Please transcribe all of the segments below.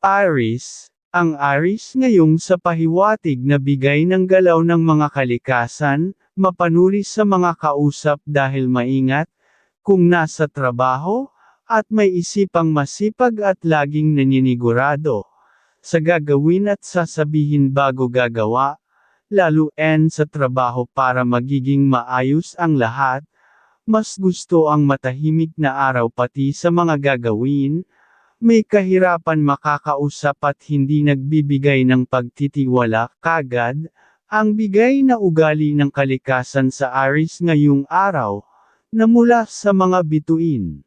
Aris, ang Aris ngayong sa pahiwatig na bigay ng galaw ng mga kalikasan, mapanuri sa mga kausap dahil maingat, kung nasa trabaho, at may isipang masipag at laging naninigurado. Sa gagawin at sasabihin bago gagawa, lalo en sa trabaho para magiging maayos ang lahat, mas gusto ang matahimik na araw pati sa mga gagawin, may kahirapan makakausap at hindi nagbibigay ng pagtitiwala kagad, ang bigay na ugali ng kalikasan sa Aris ngayong araw, na mula sa mga bituin.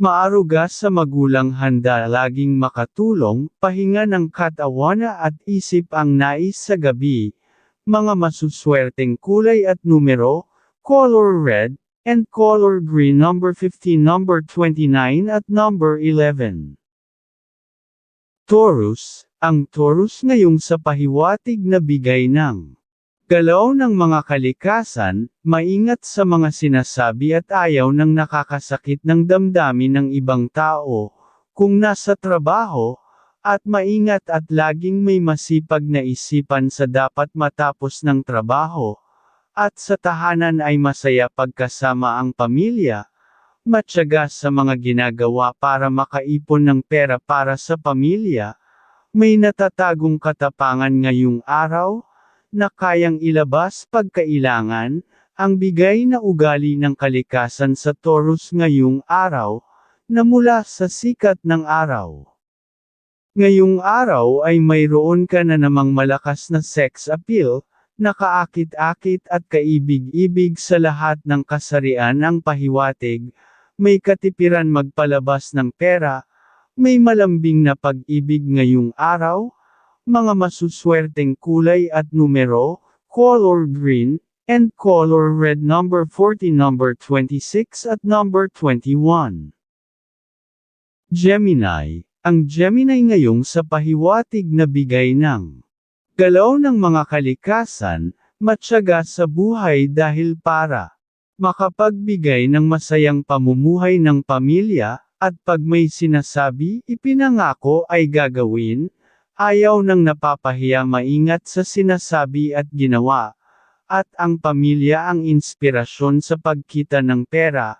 Maaruga sa magulang handa laging makatulong, pahinga ng katawana at isip ang nais sa gabi, mga masuswerteng kulay at numero, color red, and color green number 15 number 29 at number 11. Taurus, ang Taurus ngayong sa pahiwatig na bigay ng galaw ng mga kalikasan, maingat sa mga sinasabi at ayaw ng nakakasakit ng damdamin ng ibang tao, kung nasa trabaho, at maingat at laging may masipag na isipan sa dapat matapos ng trabaho, at sa tahanan ay masaya pagkasama ang pamilya, matyaga sa mga ginagawa para makaipon ng pera para sa pamilya, may natatagong katapangan ngayong araw, na kayang ilabas pagkailangan, ang bigay na ugali ng kalikasan sa Taurus ngayong araw, na mula sa sikat ng araw. Ngayong araw ay mayroon ka na namang malakas na sex appeal, nakaakit-akit at kaibig-ibig sa lahat ng kasarian ang pahiwatig, may katipiran magpalabas ng pera, may malambing na pag-ibig ngayong araw, mga masuswerteng kulay at numero, color green, and color red number 40 number 26 at number 21. Gemini, ang Gemini ngayong sa pahiwatig na bigay ng galaw ng mga kalikasan, matyaga sa buhay dahil para makapagbigay ng masayang pamumuhay ng pamilya, at pag may sinasabi, ipinangako ay gagawin, ayaw nang napapahiya maingat sa sinasabi at ginawa, at ang pamilya ang inspirasyon sa pagkita ng pera,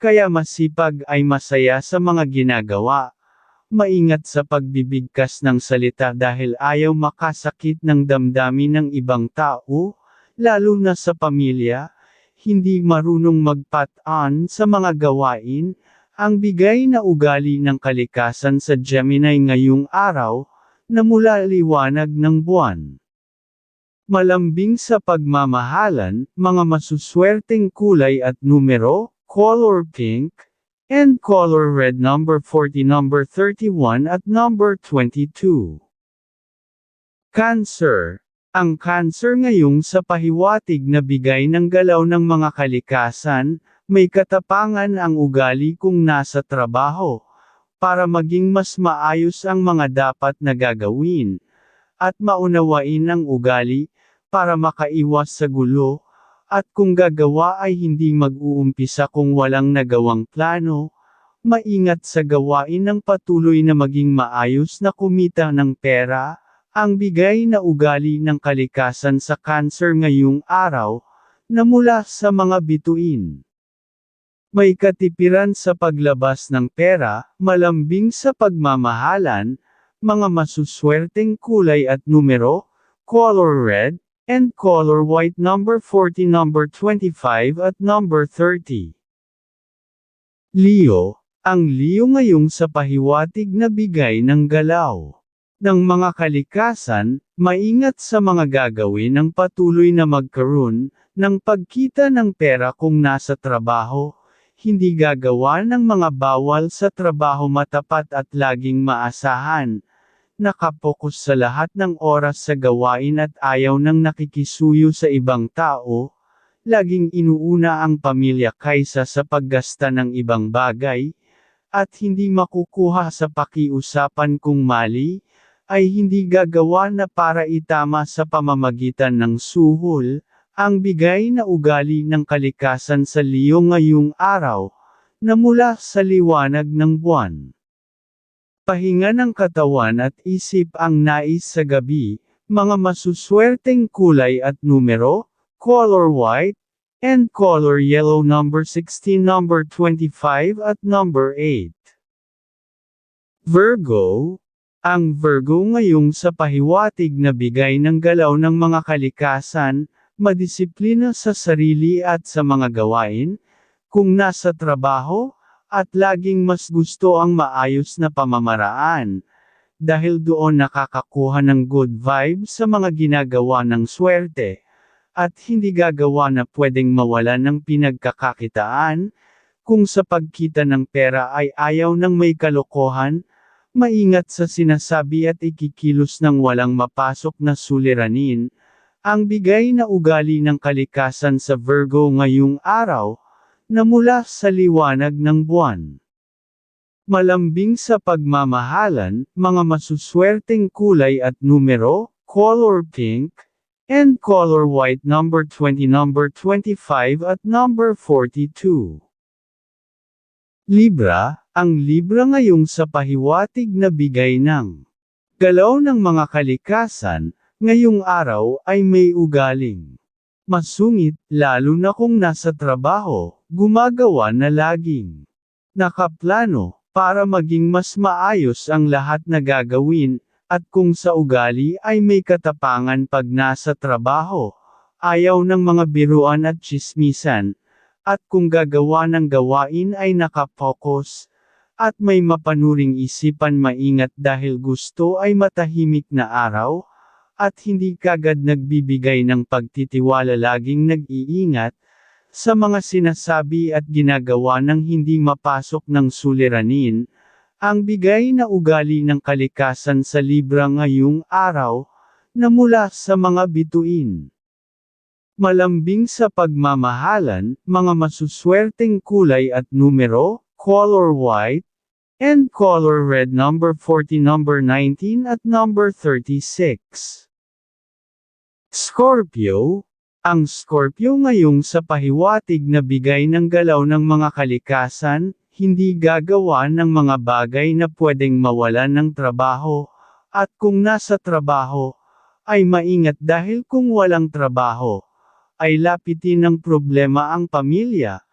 kaya masipag ay masaya sa mga ginagawa. Maingat sa pagbibigkas ng salita dahil ayaw makasakit ng damdamin ng ibang tao, lalo na sa pamilya, hindi marunong magpat-on sa mga gawain, ang bigay na ugali ng kalikasan sa Gemini ngayong araw, na mula liwanag ng buwan. Malambing sa pagmamahalan, mga masuswerteng kulay at numero, color pink, and color red number 40 number 31 at number 22. Cancer. Ang cancer ngayong sa pahiwatig na bigay ng galaw ng mga kalikasan, may katapangan ang ugali kung nasa trabaho, para maging mas maayos ang mga dapat na gagawin, at maunawain ang ugali, para makaiwas sa gulo, at kung gagawa ay hindi mag-uumpisa kung walang nagawang plano, maingat sa gawain ng patuloy na maging maayos na kumita ng pera, ang bigay na ugali ng kalikasan sa cancer ngayong araw, na mula sa mga bituin. May katipiran sa paglabas ng pera, malambing sa pagmamahalan, mga masuswerteng kulay at numero, color red, and color white number 40 number 25 at number 30. Leo, ang Leo ngayong sa pahiwatig na bigay ng galaw ng mga kalikasan, maingat sa mga gagawin ng patuloy na magkaroon ng pagkita ng pera kung nasa trabaho, hindi gagawa ng mga bawal sa trabaho matapat at laging maasahan. Nakapokus sa lahat ng oras sa gawain at ayaw ng nakikisuyo sa ibang tao, laging inuuna ang pamilya kaysa sa paggasta ng ibang bagay, at hindi makukuha sa pakiusapan kung mali, ay hindi gagawa na para itama sa pamamagitan ng suhol, ang bigay na ugali ng kalikasan sa Leo ngayong araw, na mula sa liwanag ng buwan. Pahinga ng katawan at isip ang nais sa gabi, mga masuswerteng kulay at numero, color white, and color yellow number 16 number 25 at number 8. Virgo, ang Virgo ngayong sa pahiwatig na bigay ng galaw ng mga kalikasan, madisiplina sa sarili at sa mga gawain, kung nasa trabaho, at laging mas gusto ang maayos na pamamaraan. Dahil doon nakakakuha ng good vibes sa mga ginagawa ng swerte. At hindi gagawa na pwedeng mawala ng pinagkakakitaan. Kung sa pagkita ng pera ay ayaw ng may kalokohan, maingat sa sinasabi at ikikilos ng walang mapasok na suliranin. Ang bigay na ugali ng kalikasan sa Virgo ngayong araw, na mula sa liwanag ng buwan. Malambing sa pagmamahalan, mga masuswerteng kulay at numero, color pink, and color white number 20 number 25 at number 42. Libra, ang Libra ngayong sa pahiwatig na bigay ng galaw ng mga kalikasan, ngayong araw ay may ugaling masungit, lalo na kung nasa trabaho, gumagawa na laging nakaplano, para maging mas maayos ang lahat na gagawin, at kung sa ugali ay may katapangan pag nasa trabaho, ayaw ng mga biruan at chismisan, at kung gagawa ng gawain ay nakapokus, at may mapanuring isipan maingat dahil gusto ay matahimik na araw, at hindi kagad nagbibigay ng pagtitiwala laging nag-iingat, sa mga sinasabi at ginagawa ng hindi mapasok ng suliranin, ang bigay na ugali ng kalikasan sa Libra ngayong araw, na mula sa mga bituin. Malambing sa pagmamahalan, mga masuswerteng kulay at numero, color white, and color red number 40 number 19 at number 36. Scorpio, ang Scorpio ngayong sa pahiwatig na bigay ng galaw ng mga kalikasan, hindi gagawa ng mga bagay na pwedeng mawalan ng trabaho, at kung nasa trabaho, ay maingat dahil kung walang trabaho, ay lapitin ng problema ang pamilya,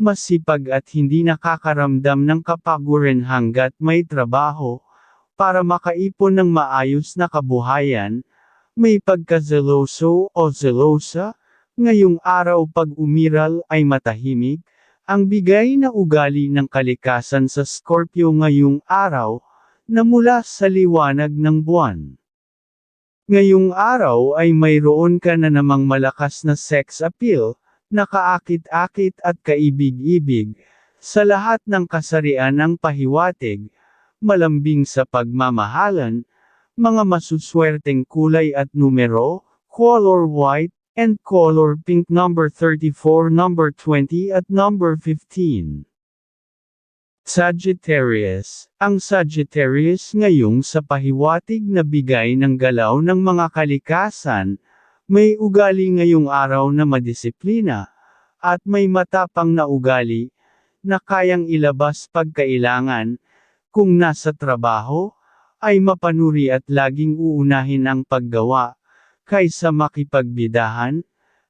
masipag at hindi nakakaramdam ng kapaguran hanggat may trabaho, para makaipon ng maayos na kabuhayan, may pagkazeloso o zelosa, ngayong araw pag umiral ay matahimik, ang bigay na ugali ng kalikasan sa Scorpio ngayong araw, na mula sa liwanag ng buwan. Ngayong araw ay mayroon ka na namang malakas na sex appeal, nakaakit-akit at kaibig-ibig, sa lahat ng kasarian ng pahiwatig, malambing sa pagmamahalan, mga masuswerteng kulay at numero, color white, and color pink number 34 number 20 at number 15. Sagittarius, ang Sagittarius ngayong sa pahiwatig na bigay ng galaw ng mga kalikasan, may ugali ngayong araw na madisiplina, at may matapang na ugali, na kayang ilabas pagkailangan, kung nasa trabaho, ay mapanuri at laging uunahin ang paggawa, kaysa makipagbidahan,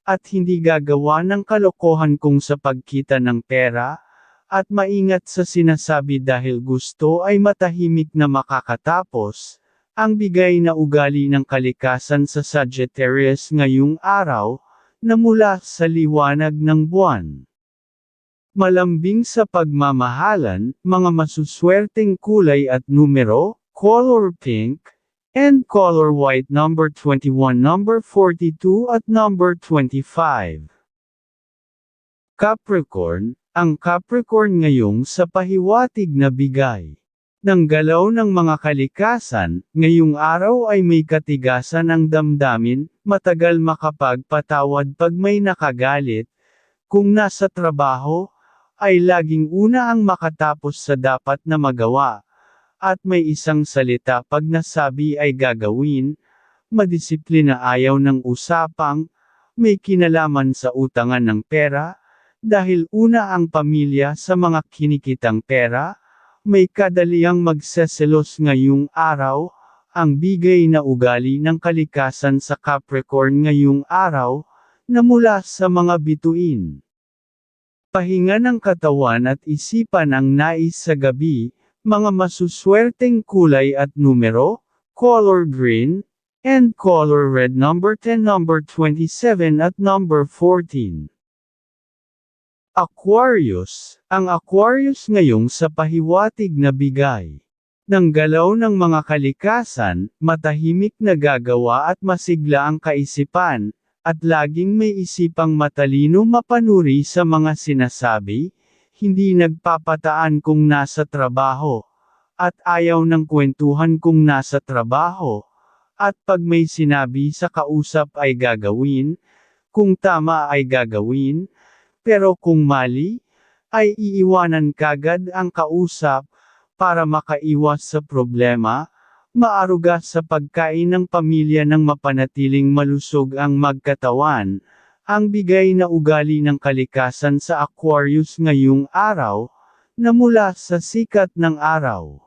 at hindi gagawa ng kalokohan kung sa pagkita ng pera, at maingat sa sinasabi dahil gusto ay matahimik na makakatapos, ang bigay na ugali ng kalikasan sa Sagittarius ngayong araw, na mula sa liwanag ng buwan. Malambing sa pagmamahalan, mga masuswerteng kulay at numero, color pink, and color white number 21 number 42 at number 25. Capricorn, ang Capricorn ngayong sa pahiwatig na bigay ng galaw ng mga kalikasan, ngayong araw ay may katigasan ang damdamin, matagal makapagpatawad pag may nakagalit, kung nasa trabaho, ay laging una ang makatapos sa dapat na magawa, at may isang salita pag nasabi ay gagawin, madisiplina ayaw ng usapang, may kinalaman sa utangan ng pera, dahil una ang pamilya sa mga kinikitang pera, may kadaliang magseselos ngayong araw, ang bigay na ugali ng kalikasan sa Capricorn ngayong araw, na mula sa mga bituin. Pahinga ng katawan at isipan ang nais sa gabi, mga masuswerteng kulay at numero, color green, and color red number 10 number 27 at number 14. Aquarius, ang Aquarius ngayong sa pahiwatig na bigay ng galaw ng mga kalikasan, matahimik na gagawa at masigla ang kaisipan, at laging may isipang matalino mapanuri sa mga sinasabi, hindi nagpapataan kung nasa trabaho, at ayaw ng kwentuhan kung nasa trabaho, at pag may sinabi sa kausap ay gagawin, kung tama ay gagawin, pero kung mali, ay iiwanan kagad ang kausap, para makaiwas sa problema, maaruga sa pagkain ng pamilya ng mapanatiling malusog ang magkatawan, ang bigay na ugali ng kalikasan sa Aquarius ngayong araw, na mula sa sikat ng araw.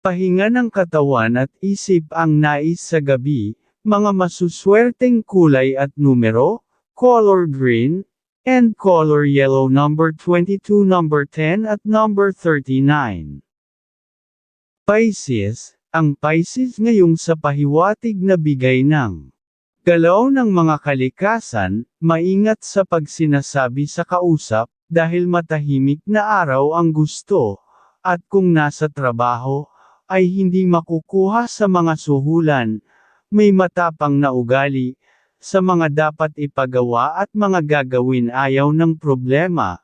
Pahinga ng katawan at isip ang nais sa gabi, mga masuswerteng kulay at numero, color green, and color yellow number 22 number 10 at number 39. Pisces, ang Pisces ngayong sa pahiwatig na bigay ng galaw ng mga kalikasan, maingat sa pagsinasabi sa kausap, dahil matahimik na araw ang gusto, at kung nasa trabaho, ay hindi makukuha sa mga suhulan, may matapang na ugali, sa mga dapat ipagawa at mga gagawin ayaw ng problema,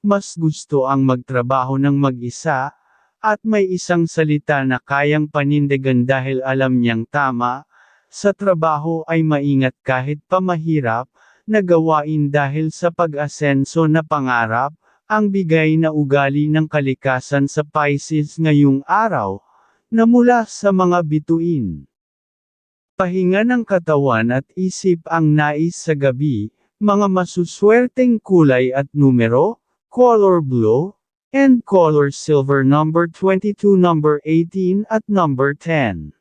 mas gusto ang magtrabaho ng mag-isa, at may isang salita na kayang panindigan dahil alam niyang tama, sa trabaho ay maingat kahit pa mahirap, na gawain dahil sa pag-asenso na pangarap, ang bigay na ugali ng kalikasan sa Pisces ngayong araw, na mula sa mga bituin. Pahinga ng katawan at isip ang nais sa gabi, mga masuswerteng kulay at numero, color blue, and color silver number 22 number 18 at number 10.